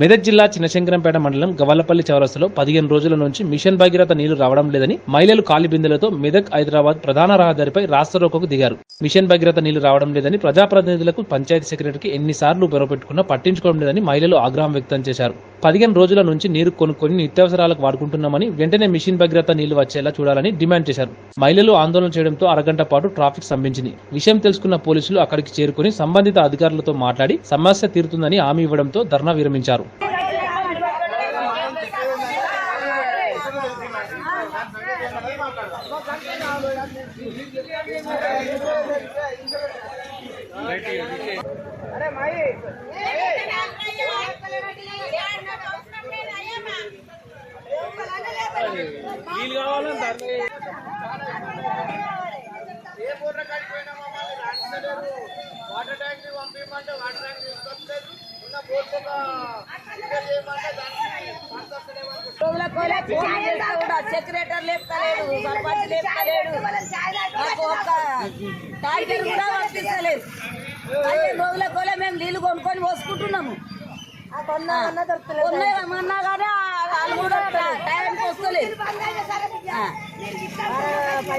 మెదక్ జిల్లా చిన్నశంకరంపేట మండలం గవల్లపల్లి చౌరస్తలో పదిహేను రోజుల నుంచి మిషన్ భగీరథ నీళ్ళు రావడం లేదని మహిళలు కాలి బిందెలతో మెదక్ హైదరాబాద్ ప్రధాన రహదారిపై రాస్తారోకోకు దిగారు. మిషన్ భగీరథ నీళ్ళు రావడం లేదని ప్రజాప్రతినిధులకు పంచాయతీ సెక్రటరీకి ఎన్నిసార్లు బెరపెట్టుకున్నా పట్టించుకోవడం లేదని మహిళలు ఆగ్రహం వ్యక్తం చేశారు. పదిహేను రోజుల నుంచి నీరు కొనుక్కొని నిత్యావసరాలకు వాడుకుంటున్నామని వెంటనే మిషన్ భగీరథ నీళ్ళు వచ్చేలా చూడాలని డిమాండ్ చేశారు. మహిళలు ఆందోళన చేయడంతో అరగంట పాటు ట్రాఫిక్ స్తంభించింది. విషయం తెలుసుకున్న పోలీసులు అక్కడికి చేరుకుని సంబంధిత అధికారులతో మాట్లాడి సమస్య తీరుతుందని హామీ ఇవ్వడంతో ధర్నా విరమించారు. ఏ బోర్ల కాడికి పోయినా మమ్మల్ని వాటర్ ట్యాంక్ పంపించమంటే వాటర్ ట్యాంక్ తీసుకొస్తలేదు ఉన్న బోర్డు చేయమంటే దానికి సెక్రటరీ లేపుతలేడు సర్పంచ్ లేపుతలేడు మాకు ఒక టార్గెట్ కూడా వర్తిస్తలేదు పదిహేను రోజుల కోలే మేము నీళ్ళు కొనుక్కొని పోసుకుంటున్నాము ఉన్నాయన్నా కానీ சொல்லு.